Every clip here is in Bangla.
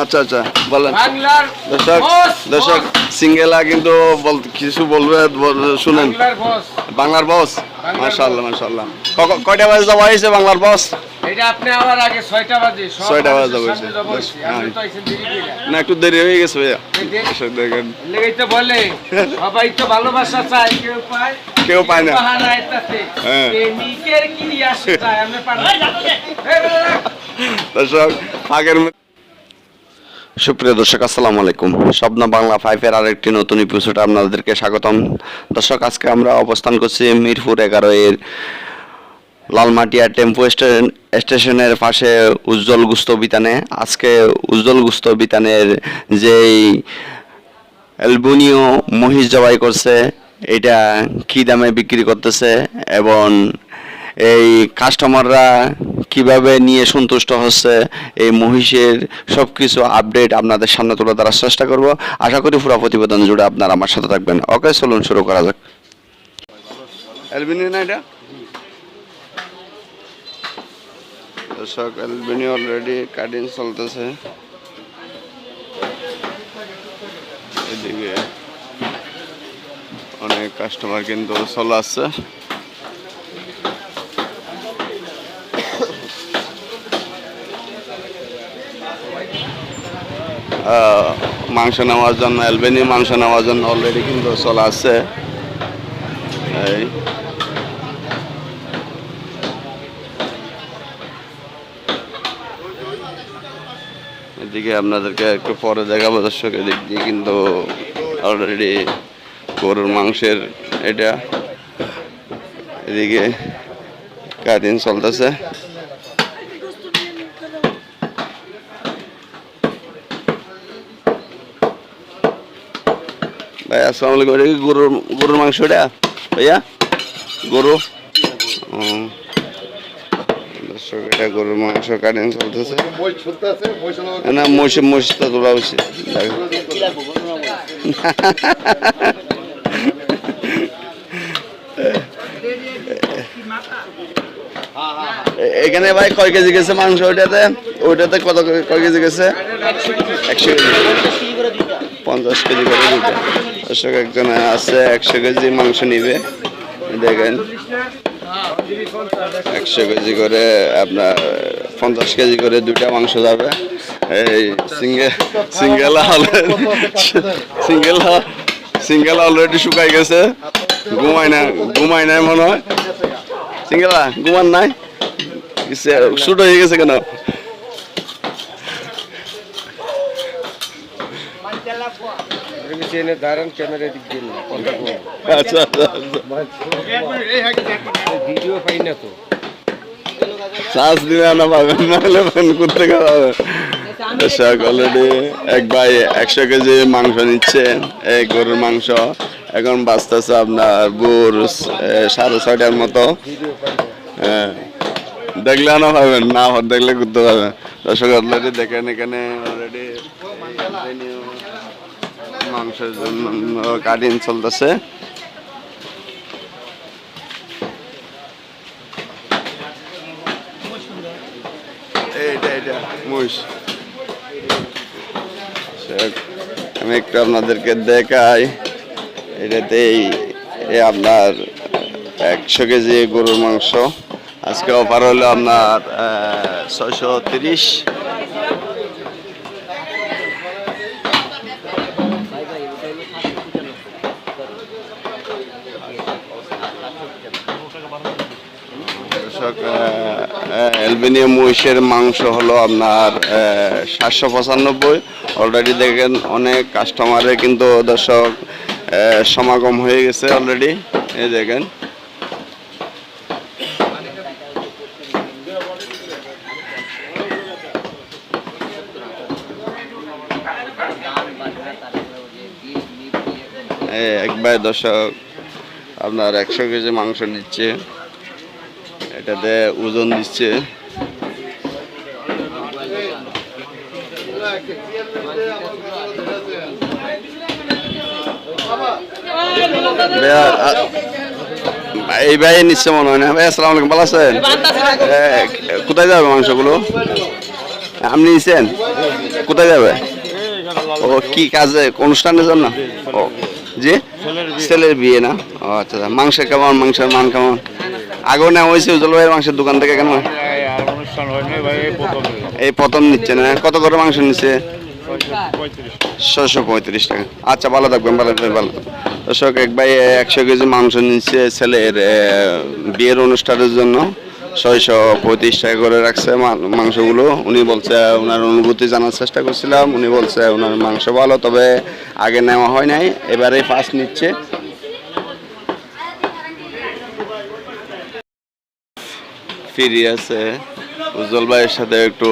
আচ্ছা আচ্ছা বলেন। দর্শক দর্শক সিঙ্গেলা কিন্তু কিছু বলবে বল- শুনেন। বাংলার বস। মাশাআল্লাহ ক- কয়টা বাজে যাওয়া হয়েছে বাংলার বস। না একটু দেরি হয়ে গেছে ভাইয়া। সবাই তো ভালোবাসা কেউ পায় কেউ পায় না। হ্যাঁ। দর্শক আগের মধ্যে- সুপ্রিয় দর্শক, আসসালামু আলাইকুম। স্বপ্ন বাংলা ফাইভের আরেকটি নতুন এপিসোডে আপনাদেরকে স্বাগতম। দর্শক, আজকে আমরা অবস্থান করছি মিরপুর এগারো এর লালমাটিয়া টেম্পো স্টেশন স্টেশনের পাশে উজ্জ্বল গুস্ত বিতানে। আজকে উজ্জ্বল গুস্ত বিতানের যেই অ্যালবুনিও মহিষ জবাই করছে, এটা কি দামে বিক্রি করতেছে এবং এই কাস্টমাররা কীভাবে নিয়ে সন্তুষ্ট হচ্ছে, এই মহিষের সব কিছু আপডেট আপনাদের সামনে তুলে ধরার চেষ্টা করব। আশা করি পুরো প্রতিবেদন জুড়ে আপনারা আমার সাথে থাকবেন। ওকে চলুন শুরু করা যাক। না এটা? অলরেডি কাটিং চলতেছে। এদিকে অনেক কাস্টমার কিন্তু চলে আসছে। মাংস নেওয়ার জন্য, অ্যালবেনি মাংস নেওয়ার জন্য অলরেডি কিন্তু চলে আসছে। এই। এদিকে আপনাদেরকে একটু পরে দেখাবো দর্শক, এদিক দিয়ে কিন্তু অলরেডি গরুর মাংসের এটা। এদিকে কাটিং চলতেছে। আসসালামু আলাইকুম। এটা কি গরুর গরুর মাংস এটা? ভাইয়া? গরু? গরুর তো এখানে ভাই কয় কেজি গেছে মাংস ওইটাতে? ওইটাতে কত কয় কেজি গেছে? একশো পঞ্চাশ কেজি। পঞ্চাশ কেজি করে দর্শক, একজন আছে, একশো কেজি মাংস নিবে। দেখেন, একশো কেজি করে আপনার পঞ্চাশ কেজি করে দুইটা মাংস যাবে। এই single single single single already শুকাই গেছে। ঘুমাই না ঘুমাই নাই মনে হয়। সিঙ্গেলা ঘুমান নাই? শুট হয়ে গেছে কেন? চেনে দাঁড়ান ক্যামেরা দিক দিন কথা বলুন। আচ্ছা আচ্ছা ভিডিও পাই না তো। দিলে না পাবেন নাহলে ফোন করতে পাবেন? দর্শক অলরেডি এক ভাই একশো কেজি মাংস নিচ্ছে এই গরুর মাংস। এখন বাঁচতেছে আপনার বুর সাড়ে ছয়টার মতো। হ্যাঁ দেখলে না পাবেন না দেখলে করতে পারবেন দর্শক অলরেডি দেখেন এখানে অলরেডি মাংসের জন্য কাটিং চলতেছে। আমি একটু আপনাদেরকে দেখাই। এটাতেই আপনার একশো কেজি গরুর মাংস। আজকে অফার হলো আপনার ছয়শো তিরিশ দর্শক অ্যালবেনিয়াম মহিষের মাংস হলো আপনার সাতশো পঁচানব্বই। অলরেডি দেখেন অনেক কাস্টমারের কিন্তু দর্শক সমাগম হয়ে গেছে অলরেডি এই দেখেন। একবার দর্শক, আপনার একশো কেজি মাংস নিচ্ছে। এটাতে ওজন দিচ্ছে। এই ভাই নিচ্ছে মনে হয় না। ভাই, আসসালামু আলাইকুম, ভালো আছেন? কোথায় যাবে মাংসগুলো? আপনি নিছেন? কোথায় যাবে? ও, কি কাজে? অনুষ্ঠানের জন্য ও, জি? ছেলের বিয়ে না? ও আচ্ছা আচ্ছা। মাংস কেমন? মাংসের মান কেমন? আগেও নেওয়া হয়েছে উজ্জ্বল ভাইয়ের মাংসের দোকান থেকে কেন? এই প্রথম নিচ্ছে না। কত করে মাংস নিচ্ছে? ছশো পঁয়ত্রিশ টাকা। আচ্ছা ভালো থাকবেন, ভালো ভালো। দর্শক, এক ভাই একশো কেজি মাংস নিচ্ছে ছেলের বিয়ের অনুষ্ঠানের জন্য। ছয়শো পঁয়ত্রিশ টাকা করে রাখছে মাংসগুলো। উনি বলছে, ওনার অনুভূতি জানার চেষ্টা করছিলাম। উনি বলছে, ওনার মাংস ভালো, তবে আগে নেওয়া হয় নাই, এবারে ফার্স্ট নিচ্ছে। ফিরি আছে। উজ্জ্বল ভাইয়ের সাথে একটু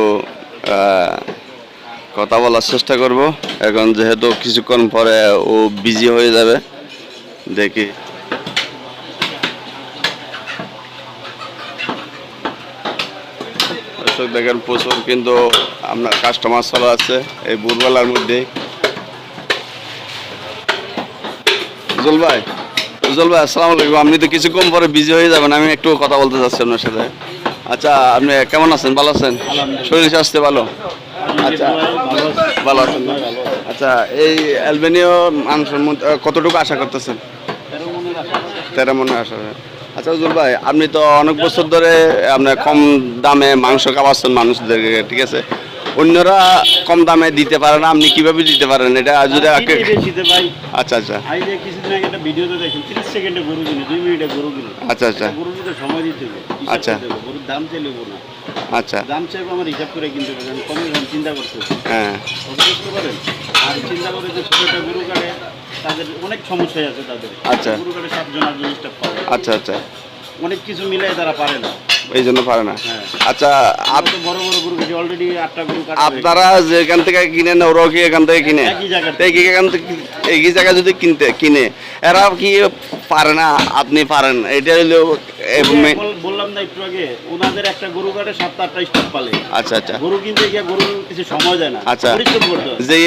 কথা বলার চেষ্টা করব। এখন যেহেতু কিছুক্ষণ পরে ও বিজি হয়ে যাবে দেখি। দর্শক দেখেন প্রচুর কিন্তু আপনার কাস্টমার চলা আছে এই ভোরবেলার মধ্যে উজ্জ্বল ভাই উজ্জ্বল ভাই আসসালামু আলাইকুম। আপনি তো কিছুক্ষণ পরে বিজি হয়ে যাবেন আমি একটু কথা বলতে চাচ্ছি আপনার সাথে। আচ্ছা আপনি কেমন আছেন? ভালো আছেন? শরীর স্বাস্থ্য ভালো? আচ্ছা ভালো আছেন? আচ্ছা এই অ্যালবেনীয় মানুষের মধ্যে কতটুকু আশা করতেছেন? তেরো মনে আশা। আচ্ছা উজ্জ্বল ভাই আপনি তো অনেক বছর ধরে আপনার কম দামে মাংস খাওয়াচ্ছেন মানুষদেরকে ঠিক আছে? অন্যরা কম দামে দিতে পারে না আপনি কীভাবে দিতে পারেন? এটা যদি আচ্ছা আচ্ছা। আচ্ছা আচ্ছা। আচ্ছা। দাম আচ্ছা। দাম চাইবে আমার হিসাব করে কিনতে পারেন আমি কমে কম চিন্তা করতে হ্যাঁ। বুঝতে পারেন আর চিন্তা করে যে ছোট একটা গরু কাটে তাদের অনেক সমস্যা আছে তাদের। আচ্ছা। গরু কাটে সাতজন আটজন জিনিসটা পাওয়া আচ্ছা আচ্ছা। অনেক কিছু মিলাই তারা পারে না। এই জন্য পারে না। হ্যাঁ। আচ্ছা আমরা আপ- তো বড় বড় গরু কাটি অলরেডি আটটা গরু কাটা আপনারা যেখান থেকে কিনেন ওরাও কি এখান থেকে কিনে? একই জায়গা এখান থেকে একই জায়গায় যদি কিনতে কিনে। এরা কি পারে না? আপনি পারেন। এটা হলো বল- বললাম না একটু আগে ওনাদের একটা গরু কাটে সাতটা আটটা স্টাফ পালে। আচ্ছা আচ্ছা। গরু কিনতে গিয়ে গরু কিছু সময় যায় না। আচ্ছা। পরিশ্রম করতে হয় যে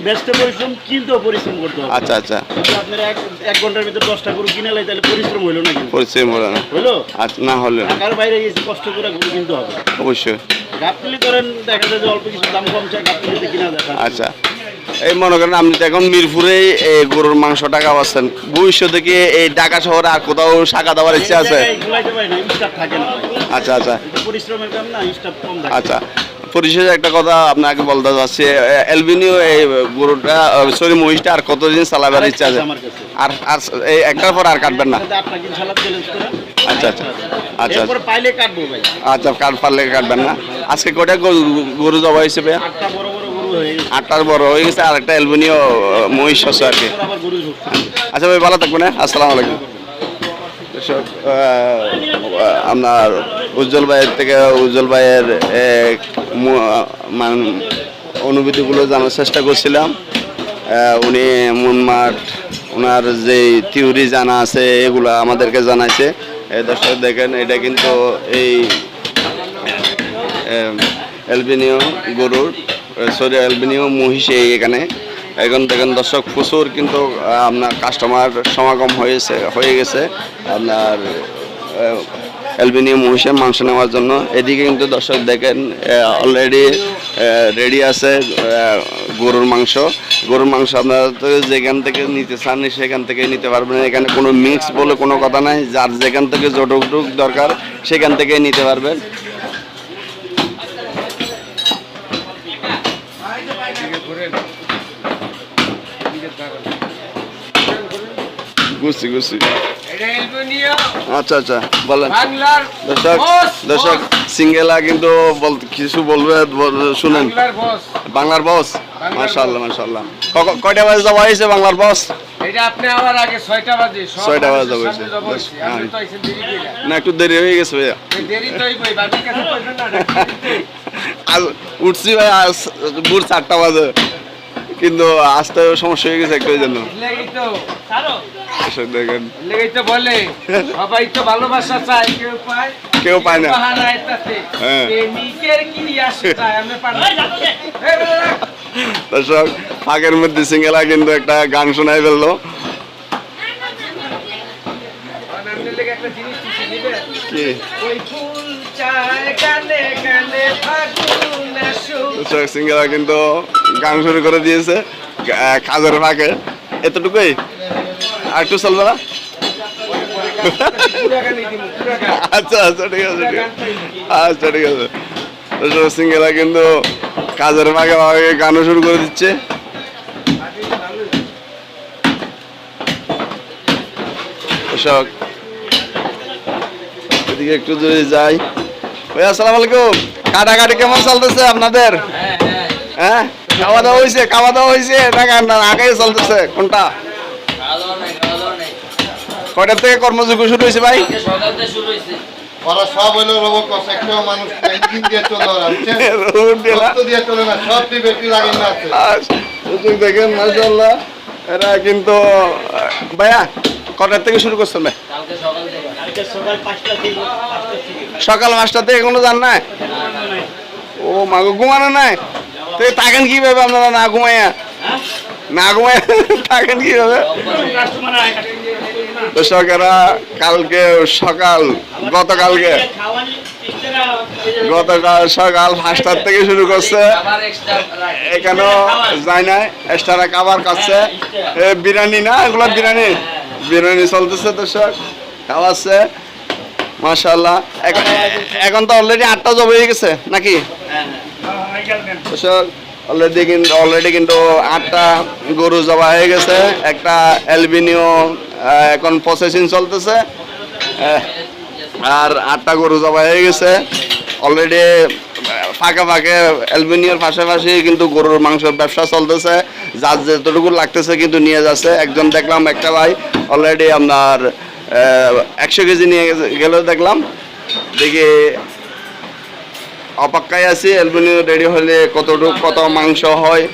ব্যস্ত পরিশ্রম কিনতেও পরিশ্রম করতে আচ্ছা আচ্ছা। আপনারা এক এক ঘণ্টার ভিতরে দশটা গরু কিনে লাই তাহলে পরিশ্রম হইল না পরিচয় বলে না। হইল আচ্ছা না হলে। ঢাকার বাইরে গেছি কষ্ট করে গরু কিনতে হবে। অবশ্যই। গাবতলি করেন দেখা যায় যে অল্প কিছু দাম কম চায় গাবতলিতে কিনা দেখা আচ্ছা। এই মনে করেন আপনি তো এখন মিরপুরেই এই গরুর মাংস টাকা পাচ্ছেন ভবিষ্যতে কি এই ঢাকা শহরে আর কোথাও শাখা দেওয়ার ইচ্ছা আছে? আচ্ছা আচ্ছা। আচ্ছা। পরিশেষে একটা কথা আপনাকে বলতে চাচ্ছি অ্যালবিনিও এই গরুটা সরি মহিষটা আর কতদিন চালাবার ইচ্ছা আছে? আর আর এই একটার পর আর কাটবেন না। আচ্ছা, আচ্ছা। আচ্ছা। কাটবো ভাই। আচ্ছা কাট পারলে কাটবেন না। আজকে কটা গরু- জবা হয়ে গেছে। আটটার বড় হয়ে গেছে আর একটা মহিষ আছে আর কি। আচ্ছা ভাই ভালো থাকবেন হ্যাঁ? আসসালামু আলাইকুম। আপনার উজ্জ্বল ভাইয়ের থেকে উজ্জ্বল ভাইয়ের এক মু- অনুভূতিগুলো জানার চেষ্টা করছিলাম। উনি মনমাঠ ওনার যে থিওরি জানা আছে এগুলো আমাদেরকে জানাইছে। দর্শক দেখেন, এটা কিন্তু এই অ্যালবিনিও গরুর সরি, অ্যালবিনিও মহিষে এখানে। এখন দেখেন দর্শক, প্রচুর কিন্তু আপনার কাস্টমার সমাগম হয়েছে, হয়ে গেছে। আপনার অ্যালবিনিয়াম মহিষের মাংস নেওয়ার জন্য। এদিকে কিন্তু দর্শক দেখেন অলরেডি রেডি আছে গরুর মাংস। গরুর মাংস আপনারা তো যেখান থেকে নিতে চান, সেখান থেকে নিতে পারবেন। এখানে কোনো মিক্স বলে কোনো কথা নাই। যার যেখান থেকে যতটুক দরকার, সেখান থেকে নিতে পারবেন। এটা অ্যালবেনিয়া আচ্ছা আচ্ছা বলেন। দর্শক দর্শক সিঙ্গেলা কিন্তু বল- কিছু বলবে বল- শুনেন। বাংলার বস মাশাআল্লাহ ক- কয়টা বাজে যাওয়া হয়েছে বাংলার বস। হ্যাঁ। না একটু দেরি হয়ে গেছে ভাইয়া। উঠছি ভাই ভোর চারটা বাজে। কিন্তু আসতে সমস্যা হয়ে গেছে একটু জন্য। দেখেন। বলে সবাই তো ভালোবাসা চায় কেউ পায় কেউ পায় না। হ্যাঁ। দর্শক ফাঁকের মধ্যে সিঙ্গেলা কিন্তু একটা গান শোনাই ফেলল। সিঙ্গেরা কিন্তু গান শুরু করে দিয়েছে কাজের ফাঁকে। এতটুকুই? আর একটু চলবে না আচ্ছা আচ্ছা ঠিক আছে ঠিক আছে। আচ্ছা ঠিক আছে। সিঙ্গেরা কিন্তু কাজের ফাঁকে ফাঁকে গানও শুরু করে দিচ্ছে। এদিকে একটু যদি যাই। ভাই আসসালামু আলাইকুম। কাটাকাটি কেমন চলতেছে আপনাদের? হ্যাঁ? খাওয়া দাওয়া হয়েছে খাওয়া দাওয়া হয়েছে না আগে চলতেছে কোনটা? কয়টার থেকে কর্মযোগ্য শুরু হয়েছে ভাই? ওরা সব হলো রোবট কস একটা মানুষ ইঞ্জিন দিয়ে চলে ওরা রোবট দিয়ে দিয়ে চলে না সব দিয়ে ব্যাটারি লাগানো আছে। সুযোগ দেখেন মাশাল্লাহ এরা কিন্তু ভাইয়া কটার থেকে শুরু করছেন ভাই? সকাল পাঁচটা থেকে পাঁচটা থেকে। সকাল পাঁচটা থেকে কোনো যান নাই? ও মাগো ঘুমানো নাই? তো থাকেন কীভাবে আপনারা না ঘুমাইয়া? না ঘুমাইয়া থাকেন কীভাবে? দর্শকেরা কালকে সকাল, গতকালকে গতকাল সকাল পাঁচটার থেকে শুরু করছে। এখানেও যায় নাই এক্সট্রা খাবার খাচ্ছে। বিরিয়ানি না? এগুলো বিরিয়ানি? বিরিয়ানি চলতেছে দর্শক খাওয়াচ্ছে। মাশাল্লাহ এখন এখন তো অলরেডি আটটা জব হয়ে গেছে, নাকি? অলরেডি কিন্তু অলরেডি কিন্তু আটটা গরু জবা হয়ে গেছে। একটা অ্যালবিনিও এখন প্রসেসিং চলতেছে। আর আটটা গরু জবা হয়ে গেছে। অলরেডি ফাঁকে ফাঁকে অ্যালবিনিওর পাশাপাশি কিন্তু গরুর মাংসের ব্যবসা চলতেছে। যার যেতটুকু লাগতেছে কিন্তু নিয়ে যাচ্ছে। একজন দেখলাম, একটা ভাই অলরেডি আপনার একশো কেজি নিয়ে গেলেও দেখলাম। দেখি অপেক্ষায় আছি অ্যালবিনিও রেডি হলে কতটুকু কত মাংস হয়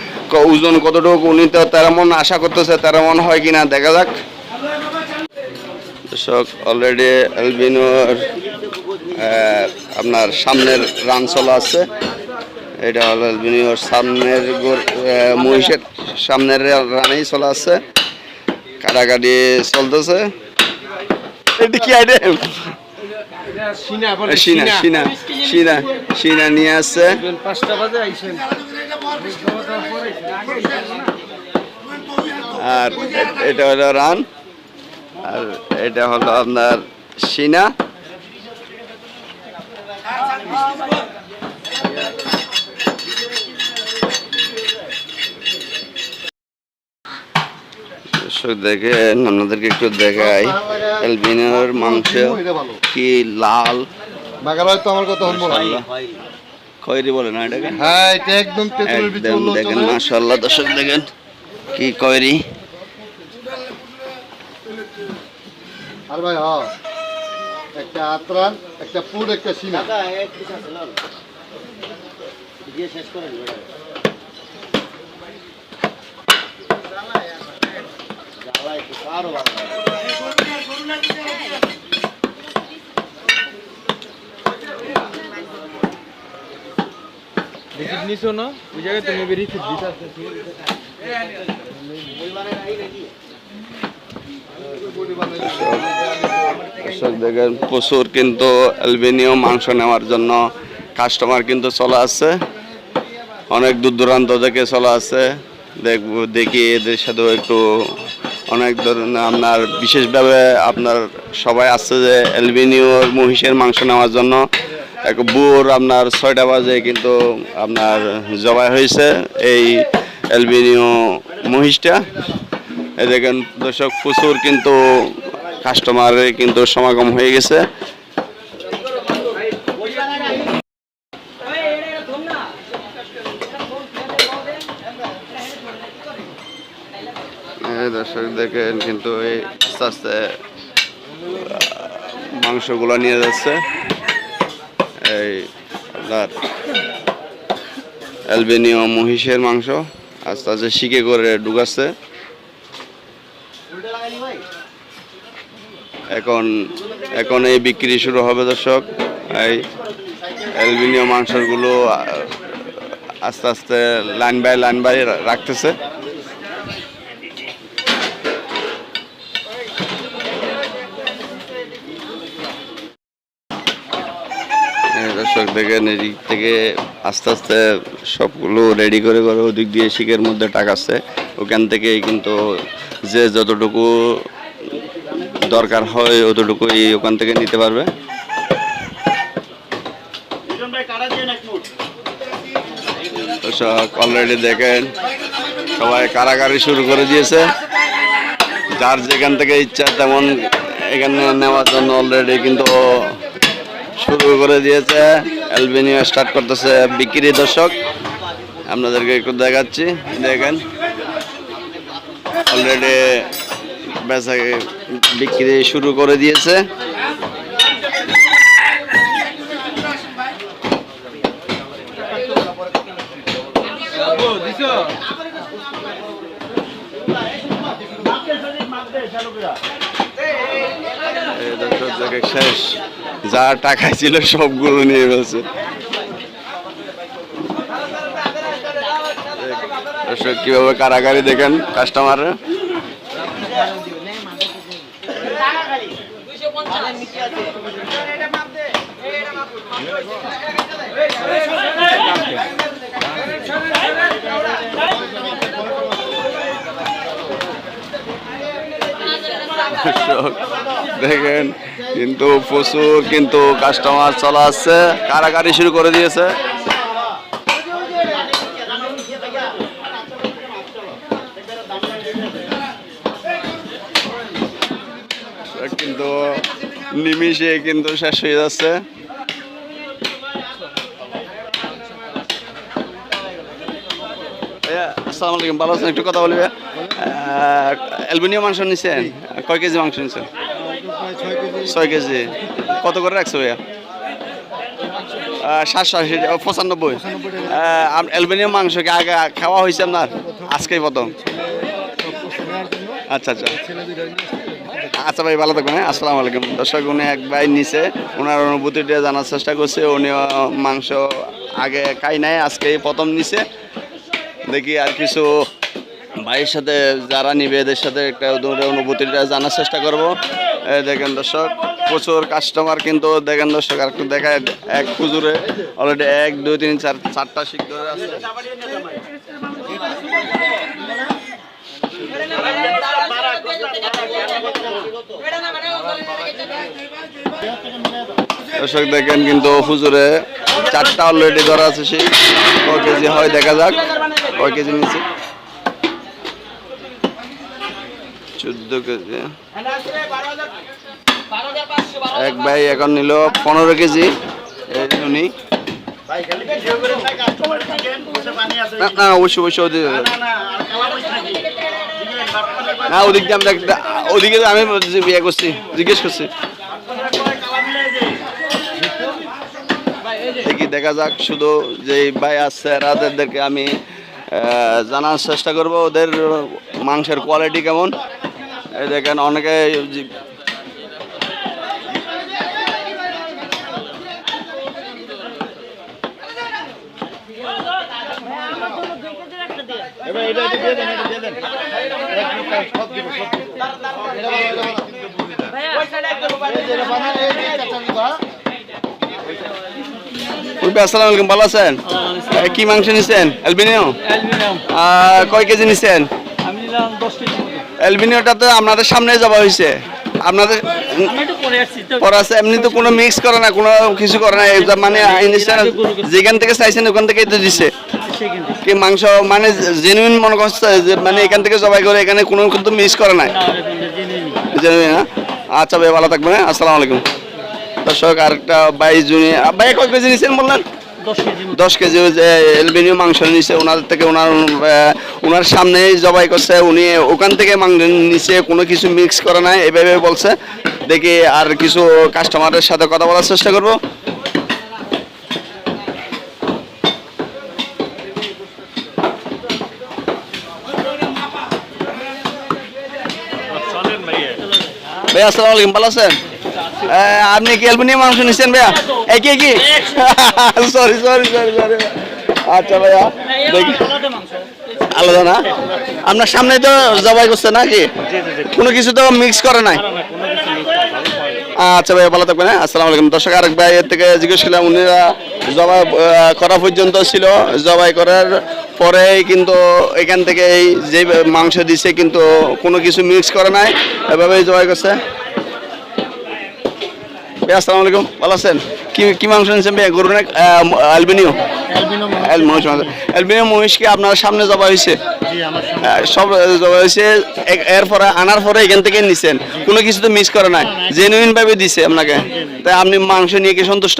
ওজন কতটুকু, উনি তো তেরো মন আশা করতেছে তেরো মন হয় কিনা, দেখা যাক। দর্শক অলরেডি অ্যালবিনোর আপনার সামনের রান চলা আছে এটা হলো অ্যালবিনিওর সামনের মহিষের সামনের রানেই চলা আছে কাটাকাটি চলতেছে। এটা কি এটা সিনা সিনা সিনা। সিনা নিয়ে আসছে। আর এটা হলো রান আর এটা হলো আপনার সিনা। দর্শক দেখেন আপনাদেরকে একটু দেখাই। এলবিনোর মাংস কি লাল। বাগালয় তো আমার কথা খয়েরি বলে না এটাকে? হ্যাঁ এটা একদম একদম দেখেন চলে। মাশাল্লাহ দর্শক দেখেন কি কয়রি আর ভাই হ্যাঁ একটা আতরান একটা পুর একটা সিনা। দিয়ে শেষ করেন আরও নিছো না? ওই জায়গায় তুমি রিসিট দিতে দর্শক দেখেন প্রচুর কিন্তু অ্যালবেনীয় মাংস নেওয়ার জন্য কাস্টমার কিন্তু চলে আসছে। অনেক দূর দূরান্ত থেকে চলে আসছে। দেখব দেখি এদের সাথেও একটু অনেক ধরনের আপনার, বিশেষভাবে আপনার সবাই আসছে যে অ্যালবেনীয়র মহিষের মাংস নেওয়ার জন্য। এক বুর আপনার ছয়টা বাজে কিন্তু আপনার জবাই হয়েছে এই অ্যালবিনিও মহিষটা। দেখেন দর্শক, প্রচুর কিন্তু কাস্টমারের কিন্তু সমাগম হয়ে গেছে এই দর্শক দেখেন কিন্তু এই আস্তে আস্তে মাংসগুলো নিয়ে যাচ্ছে। এই আপনার অ্যালবেনীয় মহিষের মাংস আস্তে আস্তে শিকে করে ঢুকাচ্ছে। এখন এখন এই বিক্রি শুরু হবে দর্শক। এই অ্যালবিনিয় মাংসগুলো আস্তে আস্তে লাইন বাই লাইন বাই রাখতেছে। দর্শক দেখেন এদিক থেকে আস্তে আস্তে সবগুলো রেডি করে করে ওদিক দিয়ে শিখের মধ্যে টাকাচ্ছে ওখান থেকে কিন্তু যে যতটুকু দরকার হয় অতটুকুই ওখান থেকে নিতে পারবে। দর্শক অলরেডি দেখেন সবাই কারাগারি শুরু করে দিয়েছে। যার যেখান থেকে ইচ্ছা তেমন এখানে নেওয়ার জন্য অলরেডি কিন্তু শুরু করে দিয়েছে অ্যালবেনিয়া স্টার্ট করতেছে বিক্রি দর্শক। আপনাদেরকে একটু দেখাচ্ছি, দেখেন। অলরেডি বেচা বিক্রি শুরু করে দিয়েছে। শেষ। যা টাকা ছিল সবগুলো নিয়ে দর্শক কীভাবে কারাগারি দেখেন কাস্টমার দর্শক দেখেন, কিন্তু প্রচুর কিন্তু কাস্টমার চলা আসছে, কারাগারি শুরু করে দিয়েছে। কিন্তু নিমিষে কিন্তু শেষ হয়ে যাচ্ছে। আসসালামু আলাইকুম। ভালো আছেন? একটু কথা বলবে অ্যালবিনিয়াম মাংস নিছেন? কয় কেজি মাংস নিছেন? ছয় কেজি। কত করে রাখছো ভাইয়া? সাতশো আশি পঁচানব্বই। অ্যালবেনিয়া মাংস কি আগে খাওয়া হয়েছে আপনার? আজকেই প্রথম। আচ্ছা আচ্ছা। আচ্ছা ভাই, ভালো থাকবেন হ্যাঁ? আসসালামু আলাইকুম। দর্শক, উনি এক ভাই নিচে ওনার অনুভূতিটা জানার চেষ্টা করছে। উনি মাংস আগে খাই নাই আজকে প্রথম নিছে। দেখি আর কিছু ভাইয়ের সাথে, যারা নিবে, এদের সাথে একটা অনুভূতিটা জানার চেষ্টা করব। দেখেন দর্শক, প্রচুর কাস্টমার কিন্তু দেখেন দর্শক, আর দেখায় এক খুজুরে অলরেডি এক, দুই, তিন, চার, চারটা শিখ ধরে আছে। দর্শক, দেখেন কিন্তু হুজুরে চারটা অলরেডি ধরা আছে সেই কেজি হয়, দেখা যাক। কয় কেজি নিচে চোদ্দ কেজি। এক ভাই এখন নিল পনেরো কেজি। উনি। না না অবশ্যই অবশ্যই ওদিকে। না ওদিক দিয়ে আমরা ওদিকে আমি বিয়ে করছি জিজ্ঞেস করছি। দেখি দেখা যাক শুধু যে ভাই আছে রাদেরকে আমি জানার চেষ্টা করব। ওদের মাংসের কোয়ালিটি কেমন? এই দেখেন অনেকে জি- এবার এটা এটা দিয়ে দেন এটা দিয়ে দেন। মুরব্বী, আসসালামু আলাইকুম ভালো আছেন? কি মাংস নিছেন? অ্যালবিনিও আহ, কয় কেজি নিছেন? আমি নিলাম দশ কেজি। অ্যালবিনিওটা তো আপনাদের সামনে যাওয়া হয়েছে। আপনাদের পরে আছে এমনি তো কোনো মিক্স করে না কোনো কিছু করে না মানে যেখান থেকে চাইছেন ওখান থেকেই তো দিছে। কি মাংস মানে জেনুইন মনে করছে যে মানে এখান থেকে জবাই করে এখানে কোনো কিন্তু মিক্স করে নাই। জেনুইন না আচ্ছা ভাই ভালো থাকবেন হ্যাঁ আসসালামু আলাইকুম। দর্শক আরেকটা বাইশ জুনি ভাই কয় কেজি নিছেন বললেন? দশ কেজি এলবিনিও মাংস নিছে ওনার থেকে ওনার ওনার সামনেই জবাই করছে উনি ওখান থেকে মাংস নিছে কোনো কিছু মিক্স করে নাই এভাবে বলছে। দেখি আর কিছু কাস্টমারের সাথে কথা বলার চেষ্টা করব। ভাই আসসালামু আলাইকুম ভালো আছেন? আপনি কি এলবিনিও মাংস নিচ্ছেন ভাইয়া? কি কি? সরি সরি সরি সরি আচ্ছা ভাইয়া দেখি। আলাদা না? আপনার সামনে তো জবাই করছে নাকি? কোনো কিছু তো মিক্স করে নাই? আচ্ছা ভাই ভালো থাকবেন হ্যাঁ? আসসালামু আলাইকুম। দর্শক আরেক ভাই এর থেকে জিজ্ঞেস করলাম উনিরা জবাই করা পর্যন্ত ছিল। জবাই করার পরে কিন্তু এখান থেকে এই যে মাংস দিছে কিন্তু কোনো কিছু মিক্স করে নাই। এভাবেই জবাই করছে। ভাই আসসালামু আলাইকুম। ভালো আছেন? কি কি মাংস নিয়েছেন ভাই? গরু না অ্যালবিনিও? অ্যালবিনিও মহিষকে আপনার সামনে জবাই হয়েছে? জি সব জবাই হয়েছে। এরপরে আনার পরে এখান থেকে নিছেন। কোনো কিছু তো মিস করে নাই। জেনুইন ভাবে দিছে আপনাকে। তাই আপনি মাংস নিয়ে কি সন্তুষ্ট?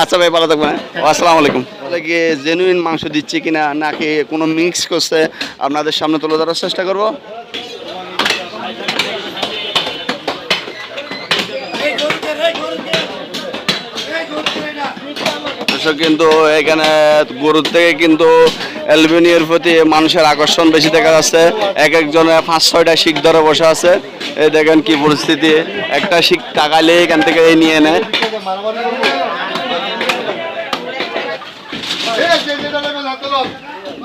আচ্ছা ভাই ভালো থাকবেন হ্যাঁ? আসসালামু আলাইকুম। কি জেনুইন মাংস দিচ্ছে কিনা নাকি কোনো মিক্স করছে আপনাদের সামনে তুলে ধরার চেষ্টা করব? দর্শক কিন্তু এখানে গরুর থেকে কিন্তু অ্যালবেনিয়ার প্রতি মানুষের আকর্ষণ বেশি দেখা যাচ্ছে। এক একজনে পাঁচ, ছয়টা শিখ ধরে বসে আছে। এই দেখেন কি পরিস্থিতি। একটা শিখ টাকালে এখান থেকে এই নিয়ে নেয়।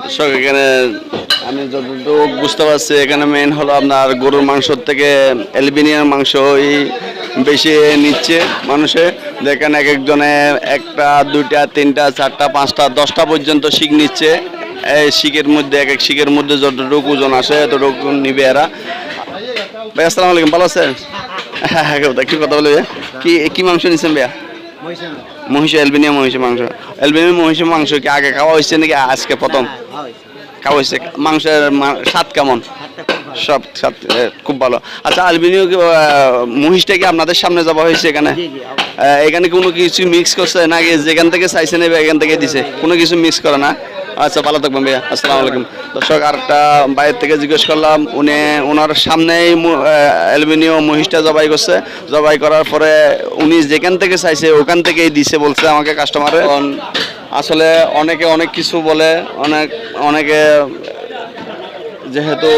দর্শক, এখানে আমি যতটুকু বুঝতে পারছি, এখানে মেন হলো আপনার গরুর মাংসর থেকে অ্যালবিনিয়ার মাংস বেশি নিচ্ছে মানুষে। দেখেন এক একজনে একটা দুইটা তিনটা চারটা পাঁচটা দশটা পর্যন্ত শিখ নিচ্ছে। এই শিখের মধ্যে এক এক শিখের মধ্যে যতটুকু ওজন আসে ততটুকু নিবে এরা। ভাই আসসালামু আলাইকুম ভালো আছেন? হ্যাঁ হ্যাঁ কি কথা বলবে কি কি মাংস নিচ্ছেন ভাইয়া? মহিষ অ্যালবিনিয়া মহিষের মাংস। অ্যালবিনিয়া মহিষের মাংস কি আগে খাওয়া হয়েছে নাকি আজকে প্রথম? খাওয়া হয়েছে। মাংসের স্বাদ কেমন? সব খুব ভালো। আচ্ছা অ্যালবিনিও কি, মহিষটা কি আপনাদের সামনে যাওয়া হয়েছে এখানে? এখানে কোনো কিছু মিক্স করছে নাকি যেখান থেকে চাইছে নেবে এখান থেকে দিছে? কোনো কিছু মিক্স করে না? আচ্ছা ভালো থাকবেন ভাইয়া। আসসালামু আলাইকুম। দর্শক আরেকটা বাইরের থেকে জিজ্ঞেস করলাম উনি ওনার সামনেই অ্যালুমিনিয়াম মহিষটা জবাই করছে। জবাই করার পরে উনি যেখান থেকে চাইছে ওখান থেকেই দিছে বলছে আমাকে কাস্টমারে আসলে অনেকে অনেক কিছু বলে অনেক অনেকে যেহেতু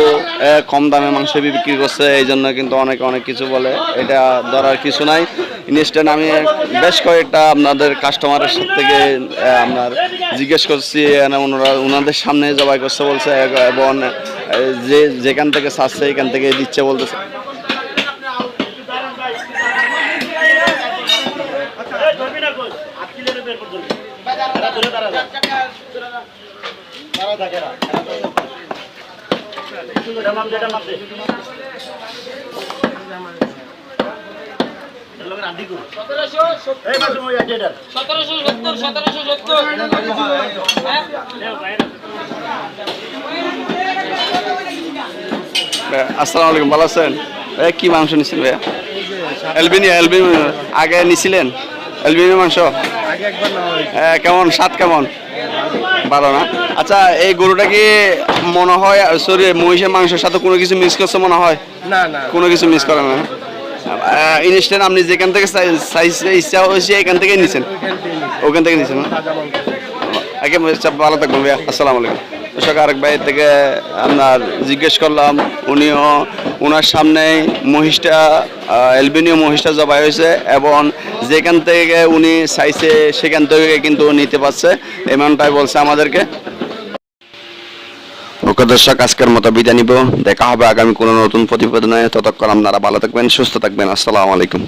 কম দামে মাংস বিক্রি করছে এই জন্য কিন্তু অনেকে অনেক কিছু বলে। এটা ধরার কিছু নাই। ইনস্ট্যান্ট আমি বেশ কয়েকটা আপনাদের কাস্টমারের সাথে থেকে আপনার জিজ্ঞেস করছি ওনারা, ওনাদের সামনে জবাই করছে, বলছে এবং যে, যেখান থেকে চাচ্ছে এখান থেকে দিচ্ছে বলতেছে। দাঁড়া থাকে না এটা মাপ দে এটা মাপ দে এর লগে রান্দি করু এই মাসে সতেরোশো সত্তর। সতেরোশো সত্তর ভাইয়া, আসসালামু আলাইকুম ভালো আছেন? এ, কি মাংস নিচ্ছেন ভাইয়া? এলবিনি এলবিনি আগে নিছিলেন? এলবিনি মাংস? হ্যাঁ, কেমন? স্বাদ কেমন? ভালো না। আচ্ছা এই গরুটা কি মনে হয় সরি মহিষের মাংসের সাথে কোনো কিছু মিস করছে মনে হয়? না না। কোনো কিছু মিস করে না? ইনস্ট্যান্ট আপনি যেখান থেকে সাইজ ইচ্ছা হয়েছে এখান থেকে নিছেন? ওখান থেকে নিছেন আগে আচ্ছা, ভালো থাকবেন ভাইয়া। আসসালামু আলাইকুম। দর্শক আরেক ভাইয়ের থেকে আপনার জিজ্ঞেস করলাম, উনিও ওনার সামনে মহিষটা এলবিনীয় মহিষটা জবাই হয়েছে এবং যেখান থেকে উনি চাইছে সেখান থেকে কিন্তু নিতে পারছে, এমনটাই বলছে আমাদেরকে। ওকে দর্শক, আজকের মতো বিদায় নিব। দেখা হবে আগামী কোনো নতুন প্রতিবেদনে। ততক্ষণ আপনারা ভালো থাকবেন, সুস্থ থাকবেন। আসসালামু আলাইকুম।